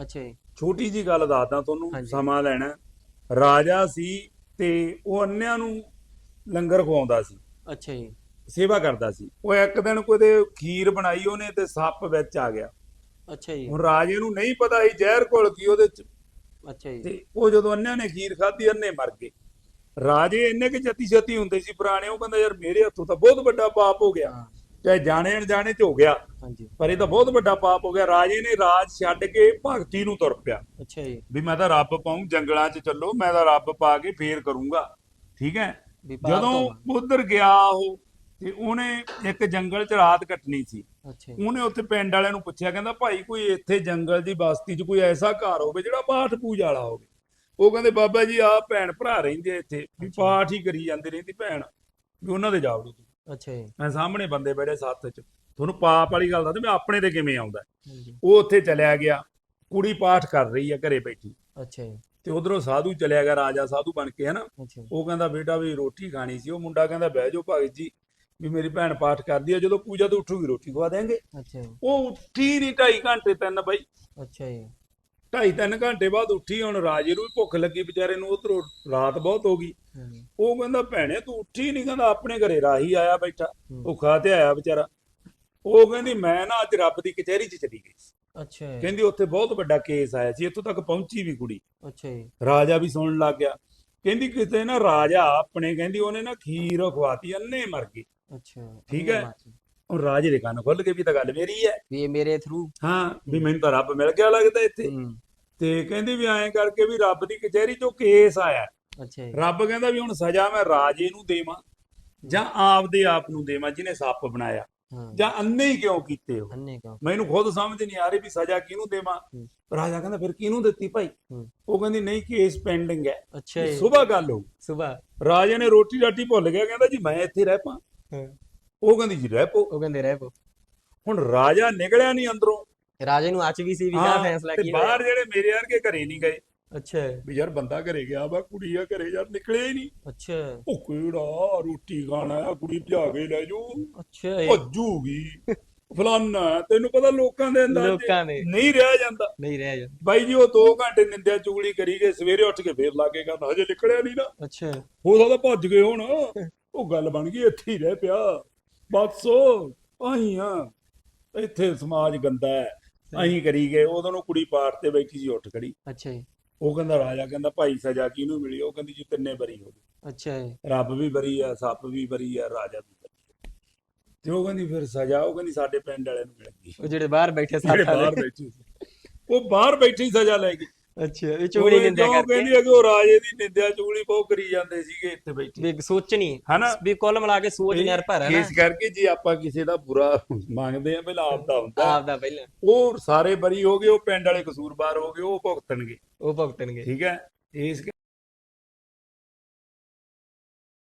ਅੱਛਾ ਜੀ। ਛੋਟੀ ਜੀ ਗੱਲ ਦੱਸਦਾ ਤੁਹਾਨੂੰ। ਸਮਾਂ ਲੈਣਾ। ਰਾਜਾ ਸੀ ਤੇ ਉਹ ਅੰਨਿਆਂ ਨੂੰ ਲੰਗਰ ਖਵਾਉਂਦਾ ਸੀ। ਅੱਛਾ ਜੀ। ਸੇਵਾ ਕਰਦਾ ਸੀ। ਉਹ ਇੱਕ ਦਿਨ ਕੋਦੇ ਖੀਰ ਬਣਾਈ ਉਹਨੇ ਤੇ ਸੱਪ ਵਿੱਚ ਆ ਗਿਆ। ਅੱਛਾ ਜੀ। ਹੁਣ ਰਾਜੇ ਨੂੰ ਨਹੀਂ ਪਤਾ ਸੀ ਜ਼ਹਿਰ ਘੁਲ ਗਈ ਉਹਦੇ ਚ। ਅੱਛਾ ਜੀ। ਤੇ ਉਹ ਜਦੋਂ ਅੰਨਿਆਂ ਨੇ ਖੀਰ ਖਾਧੀ ਅੰਨੇ ਮਰ ਗਏ। ਰਾਜੇ ਇੰਨੇ ਕਿ ਜਤੀ ਜਤੀ ਹੁੰਦੇ ਸੀ ਪੁਰਾਣੇ ਉਹ ਕਹਿੰਦਾ ਯਾਰ ਮੇਰੇ ਹੱਥੋਂ ਤਾਂ ਬਹੁਤ ਵੱਡਾ ਪਾਪ ਹੋ ਗਿਆ। ਚਾਹੇ ਜਾਣੇ ਅਣਜਾਣੇ ਚ ਹੋ ਗਿਆ ਹਾਂਜੀ। ਪਰ ਇਹ ਤਾਂ ਬਹੁਤ ਵੱਡਾ ਪਾਪ ਹੋ ਗਿਆ। ਰਾਜੇ ਨੇ ਰਾਜ ਛੱਡ ਕੇ ਭਗਤੀ ਨੂੰ ਤੁਰ ਪਿਆ। ਅੱਛਾ ਜੀ। ਵੀ ਮੈਂ ਤਾਂ ਰੱਬ ਪਾਉਂ ਜੰਗਲਾਂ 'ਚ ਚੱਲੋ ਮੈਂ ਤਾਂ ਰੱਬ ਪਾ ਕੇ ਫੇਰ ਕਰੂੰਗਾ। ਠੀਕ ਹੈ? ਜਦੋਂ। ਉਧਰ ਗਿਆ ਉਹ ਤੇ ਉਹਨੇ ਇੱਕ ਜੰਗਲ 'ਚ ਰਾਤ ਕੱਟਣੀ ਸੀ। ਉਹਨੇ ਉੱਥੇ ਪਿੰਡ ਵਾਲਿਆਂ ਨੂੰ ਪੁੱਛਿਆ ਕਹਿੰਦਾ ਭਾਈ ਕੋਈ ਇੱਥੇ ਜੰਗਲ ਦੀ ਬਸਤੀ 'ਚ ਕੋਈ ਐਸਾ ਘਰ ਹੋਵੇ ਜਿਹੜਾ ਪਾਠ ਪੂਜਾ ਵਾਲਾ ਹੋਵੇ? ਉਹ ਕਹਿੰਦੇ ਬਾਬਾ ਜੀ ਆਹ ਭੈਣ ਭਰਾ ਰਹਿੰਦੇ ਆ ਇੱਥੇ। ਵੀ। ਪਾਠ ਹੀ ਕਰੀ ਜਾਂਦੀ ਰਹਿੰਦੀ ਭੈਣ। ਵੀ ਉਹਨਾਂ ਦੇ ਜਾਵੜੋ ਅੱਛਾ ਜੀ। ਮੈਂ ਸਾਹਮਣੇ ਬੰਦੇ ਬੈਠੇ ਸੱਤ 'ਚ ਤੁਹਾਨੂੰ ਪਾਪ ਵਾਲੀ ਗੱਲ ਦੱਸ ਮੈਂ ਆਪਣੇ ਤੇ ਕਿਵੇਂ ਆਉਂਦਾ ਉਹ ਉੱਥੇ ਚਲਿਆ ਗਿਆ ਕੁੜੀ ਪਾਠ ਕਰ ਰਹੀ ਆ ਘਰੇ ਬੈਠੀ। ਅੱਛਾ ਜੀ। ਤੇ ਉਧਰੋਂ ਸਾਧੂ ਚਲਿਆ ਗਿਆ ਰਾਜਾ ਸਾਧੂ ਬਣ ਕੇ ਹਨਾ? ਉਹ ਕਹਿੰਦਾ ਬੇਟਾ ਵੀ ਰੋਟੀ ਖਾਣੀ ਸੀ। ਉਹ ਮੁੰਡਾ ਕਹਿੰਦਾ ਬਹਿ ਜਾਓ ਭਗਤ ਜੀ ਵੀ ਮੇਰੀ ਭੈਣ ਪਾਠ ਕਰਦੀ ਆ ਜਦੋਂ ਪੂਜਾ ਤੋਂ ਉੱਠੂਗੀ ਰੋਟੀ ਖਵਾ ਦੇਾਂਗੇ ਅੱਛਾ ਉਹ ਉੱਠੀ ਨਹੀਂ ਢਾਈ ਘੰਟੇ ਤਿੰਨ ਬਾਈ ਅੱਛਾ ਜੀ। ਢਾਈ ਤਿੰਨ ਘੰਟੇ ਬਾਅਦ ਉੱਠੀ ਹੁਣ ਰਾਜੇ ਨੂੰ ਵੀ ਭੁੱਖ ਲੱਗੀ ਵਿਚਾਰੇ ਨੂੰ ਉਧਰੋਂ ਰਾਤ ਬਹੁਤ ਹੋ ਗਈ। ਉਹ ਕਹਿੰਦਾ ਭੈਣੇ ਤੂੰ ਉੱਠੀ ਨਹੀਂ ਕਹਿੰਦਾ ਆਪਣੇ ਘਰੇ ਰਾਹੀ ਆਇਆ ਬੈਠਾ। ਭੁੱਖਾ ਤੇ ਆਇਆ ਵਿਚਾਰਾ। ਉਹ ਕਹਿੰਦੀ ਮੈਂ ਨਾ ਅੱਜ ਰੱਬ ਦੀ ਕਚਹਿਰੀ 'ਚ ਚਲੀ ਗਈ। ਅੱਛਾ ਕਹਿੰਦੀ ਉੱਥੇ ਬਹੁਤ ਵੱਡਾ ਕੇਸ ਆਇਆ ਸੀ ਇੱਥੋਂ ਤੱਕ ਪਹੁੰਚੀ ਵੀ ਕੁੜੀ। ਅੱਛਾ ਜੀ। ਰਾਜਾ ਵੀ ਸੁਣਨ ਲੱਗ ਗਿਆ। ਕਹਿੰਦੀ ਕਿਤੇ ਨਾ ਰਾਜਾ ਆਪਣੇ ਕਹਿੰਦੀ ਉਹਨੇ ਨਾ ਖੀਰ ਖਵਾਤੀ ਅੰਨੇ ਮਰ ਗਈ। ਅੱਛਾ ਠੀਕ ਹੈ। ਹੁਣ ਰਾਜੇ ਦੇ ਕੰਨ ਖੁੱਲ ਕੇ ਵੀ ਤਾਂ ਗੱਲ ਮੇਰੀ ਹੈ। ਵੀ ਇਹ ਮੇਰੇ ਥਰੂ ਹਾਂ ਵੀ ਮੈਨੂੰ ਤਾਂ ਰੱਬ ਮਿਲ ਗਿਆ ਲੱਗਦਾ ਇੱਥੇ। ਹੂੰ। ਤੇ ਕਹਿੰਦੀ ਵੀ ਐਂ ਕਰਕੇ ਵੀ ਰੱਬ ਦੀ ਕਚਹਿਰੀ ਚੋਂ ਕੇਸ ਆਇਆ। ਅੱਛਾ ਜੀ। ਰੱਬ ਕਹਿੰਦਾ ਵੀ ਹੁਣ ਸਜ਼ਾ ਮੈਂ ਰਾਜੇ ਨੂੰ ਦੇਵਾਂ ਜਾਂ ਆਪਦੇ ਆਪ ਨੂੰ ਦੇਵਾਂ ਜਿਹਨੇ ਸੱਪ ਬਣਾਇਆ। ਹਾਂ। ਜਾਂ ਅੰਨੇ ਹੀ ਕਿਉਂ ਕੀਤੇ ਹੋ ਮੈਨੂੰ ਖੁਦ ਸਮਝ ਨਹੀਂ ਆ ਰਹੀ ਵੀ ਸਜ਼ਾ ਕਿਹਨੂੰ ਦੇਵਾਂ। ਹੂੰ। ਰਾਜਾ ਕਹਿੰਦਾ ਫਿਰ ਕਿਹਨੂੰ ਦਿੱਤੀ ਭਾਈ? ਹੂੰ। ਉਹ ਕਹਿੰਦੀ ਨਹੀਂ ਕੇਸ ਪੈਂਡਿੰਗ ਹੈ। ਅੱਛਾ ਜੀ। ਸਵੇਰ ਗੱਲ ਹੋਊ। ਸਵੇਰ ਰਾਜੇ ਨੇ ਰੋਟੀ ਰਾਟੀ ਭੁੱਲ ਗਿਆ ਕਹਿੰਦਾ ਜੀ ਮੈਂ ਇੱਥੇ ਰਹਿ ਪਾ। ਹਾਂ। ਉਹ ਕਹਿੰਦੀ ਜੀ ਰਹਿ ਪੋ। ਉਹ ਕਹਿੰਦੇ ਰਹਿ ਪੋ। ਹੁਣ ਰਾਜਾ ਨਿਕਲਿਆ ਨਹੀਂ ਅੰਦਰੋਂ। ਰਾਜੇ ਨੂੰ ਅੱਜ ਵੀ ਸੀ ਵੀ ਕਾ ਫੈਸਲਾ ਕੀ ਬਾਹਰ ਜਿਹੜੇ ਮੇਰੇ ਵਰਗੇ ਘਰੇ ਨਹੀਂ ਗਏ। ਅੱਛਾ। ਵੀ ਯਾਰ ਬੰਦਾ ਘਰੇ ਗਿਆ ਵਾ ਕੁੜੀ ਆ ਘਰੇ ਯਾਰ ਨਿਕਲਿਆ ਹੀ ਨਹੀਂ। ਅੱਛਾ। ਉਹ ਕਿਹੜਾ ਰੋਟੀ ਖਾਣਾ ਆ ਕੁੜੀ ਭਜਾ ਕੇ ਲੈ ਜਾਓ ਅੱਛਾ ਜੀ ਭੱਜੂਗੀ ਫਲਾਨਾ ਤੈਨੂੰ ਪਤਾ ਲੋਕਾਂ ਦੇ ਅੰਦਰ ਲੋਕਾਂ ਦੇ। ਨਹੀਂ ਰਿਹਾ ਜਾਂਦਾ। ਨਹੀਂ ਰਹਿ ਜਾ ਬਾਈ ਜੀ ਉਹ 2 ਘੰਟੇ ਨਿੰਦਿਆ ਚੁਗਲੀ ਕਰੀ ਗਏ ਸਵੇਰੇ ਉੱਠ ਕੇ ਫੇਰ ਲਾਗੇ ਕਰਨਾ ਹਜੇ ਨਿਕਲਿਆ ਨਹੀਂ ਨਾ। ਅੱਛਾ। ਹੋ ਸਕਦਾ ਭੱਜ ਗਏ ਹੁਣ। ਉਹ ਗੱਲ ਬਣ ਗਈ ਇੱਥੇ ਹੀ ਰਹਿ ਪਿਆ। ਬਸ ਆਈਆਂ ਇੱਥੇ ਸਮਾਜ ਗੰਦਾ ਹੈ। ਅਹੀਂ ਕਰੀ ਗਏ। ਉਦੋਂ ਨੂੰ ਕੁੜੀ ਪਾਠ ਤੇ ਬੈਠੀ ਸੀ ਉੱਠ ਖੜੀ। ਅੱਛਾ ਜੀ। ਉਹ ਕਹਿੰਦਾ ਰਾਜਾ ਕਹਿੰਦਾ ਭਾਈ ਸਜ਼ਾ ਕਿਹਨੂੰ ਮਿਲੀ? ਉਹ ਕਹਿੰਦੀ ਜੀ ਤਿੰਨੇ ਬਰੀ ਹੋ ਗਏ। ਅੱਛਾ ਜੀ। ਰੱਬ ਵੀ ਬਰੀ ਆ ਸੱਪ ਵੀ ਬਰੀ ਆ ਰਾਜਾ ਵੀ ਬਰੀ ਆ। ਤੇ ਉਹ ਕਹਿੰਦੀ ਫਿਰ ਸਜ਼ਾ ਉਹ ਕਹਿੰਦੀ ਸਾਡੇ ਪਿੰਡ ਵਾਲਿਆਂ ਨੂੰ ਮਿਲ ਗਈ। ਉਹ ਜਿਹੜੇ ਬਾਹਰ ਬੈਠੇ ਸਾਥਾਂ ਬਾਹਰ ਬੈਠੇ ਸੀ। ਉਹ ਬਾਹਰ ਬੈਠੀ ਸਜ਼ਾ ਲੈ ਗਈ ਅੱਛਾ ਇਹ ਉਹ ਨਿੰਦਿਆ ਕਰਕੇ? ਕਹਿੰਦੀ ਕਿ ਉਹ ਰਾਜੇ ਦੀ ਨਿੰਦਿਆ ਚੁਗਲੀ ਬਹੁਤ ਕਰੀ ਜਾਂਦੇ ਸੀਗੇ ਇੱਥੇ ਬੈਠੇ। ਵੀ ਸੋਚਣੀ ਹਨਾ? ਵੀ ਕੁੱਲ ਮਿਲਾ ਕੇ ਸੋਚ ਨਿਰਭਰ ਹੈ ਨਾ। ਇਸ ਕਰਕੇ ਜੇ ਆਪਾਂ ਕਿਸੇ ਦਾ ਬੁਰਾ ਮੰਗਦੇ ਆ ਪਹਿਲਾਂ ਆਪ ਦਾ ਹੁੰਦਾ। ਆਪ ਦਾ ਪਹਿਲਾਂ। ਉਹ ਸਾਰੇ ਬਰੀ ਹੋ ਗਏ ਉਹ ਪਿੰਡ ਵਾਲੇ ਕਸੂਰਬਾਰ ਹੋ ਗਏ ਉਹ ਭੁਗਤਣਗੇ। ਉਹ ਭੁਗਤਣਗੇ। ਠੀਕ ਹੈ? ਇਸ